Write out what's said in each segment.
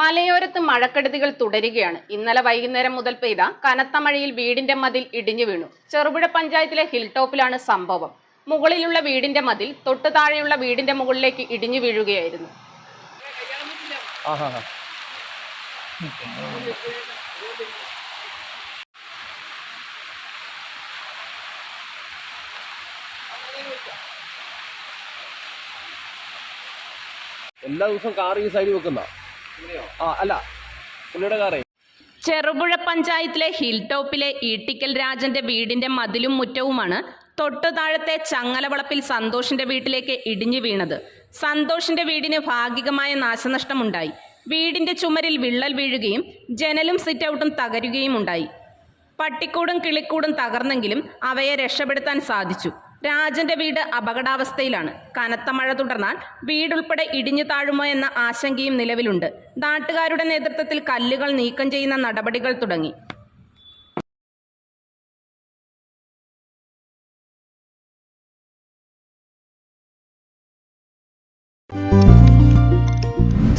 മലയോരത്ത് മഴക്കെടുതികൾ തുടരുകയാണ്. ഇന്നലെ വൈകുന്നേരം മുതൽ പെയ്ത കനത്ത മഴയിൽ വീടിന്റെ മതിൽ ഇടിഞ്ഞു വീണു. ചെറുപുഴ പഞ്ചായത്തിലെ ഹിൽ ടോപ്പിലാണ് സംഭവം. മുകളിലുള്ള വീടിന്റെ മതിൽ തൊട്ടു താഴെയുള്ള വീടിന്റെ മുകളിലേക്ക് ഇടിഞ്ഞു വീഴുകയായിരുന്നു. എല്ലാ ദിവസവും കാർ ഈ സൈഡിൽ വെക്കുന്ന. അല്ല. പുള്ളിയുടെ കാറേ. ചെറുപുഴ പഞ്ചായത്തിലെ ഹിൽ ടോപ്പിലെ ഈട്ടിക്കൽ രാജന്റെ വീടിന്റെ മതിലും മുറ്റവുമാണ് തൊട്ടു താഴത്തെ ചങ്ങലവളപ്പിൽ സന്തോഷിന്റെ വീട്ടിലേക്ക് ഇടിഞ്ഞു വീണത്. സന്തോഷിന്റെ വീടിന് ഭാഗികമായ നാശനഷ്ടമുണ്ടായി. വീടിന്റെ ചുമരിൽ വിള്ളൽ വീഴുകയും ജനലും സിറ്റൗട്ടും തകരുകയും ഉണ്ടായി പട്ടിക്കൂടും കിളിക്കൂടും തകർന്നെങ്കിലും അവയെ രക്ഷപ്പെടുത്താൻ സാധിച്ചു. രാജന്റെ വീട് അപകടാവസ്ഥയിലാണ്. കനത്ത മഴ തുടർന്നാൽ വീടുൾപ്പെടെ ഇടിഞ്ഞു താഴുമോ എന്ന ആശങ്കയും നിലവിലുണ്ട്. നാട്ടുകാരുടെ നേതൃത്വത്തിൽ കല്ലുകൾ നീക്കം ചെയ്യുന്ന നടപടികൾ തുടങ്ങി.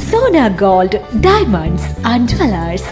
Sona gold diamonds and jewellers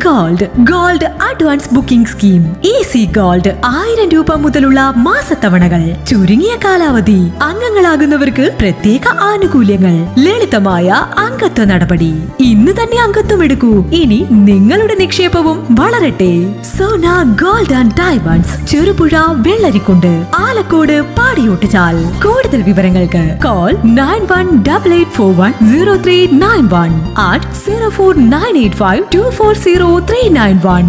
gold gold advance booking scheme. Easy gold ആയിരം രൂപ മുതലുള്ള മാസത്തവണകൾ. ചുരുങ്ങിയ കാലാവധി. അംഗങ്ങളാകുന്നവർക്ക് പ്രത്യേക ആനുകൂല്യങ്ങൾ. ലളിതമായ അംഗത്വ നടപടി. ഇന്ന് തന്നെ അംഗത്വം എടുക്കൂ ഇനി നിങ്ങളുടെ നിക്ഷേപവും വളരട്ടെ. Sona gold and diamonds Cherupuzha Vellarikundu. Alakode Padiyottuchal. കൂടുതൽ വിവരങ്ങൾക്ക് call nine one double eight four one zero three nine one at zero four nine eight five two four zero three nine one.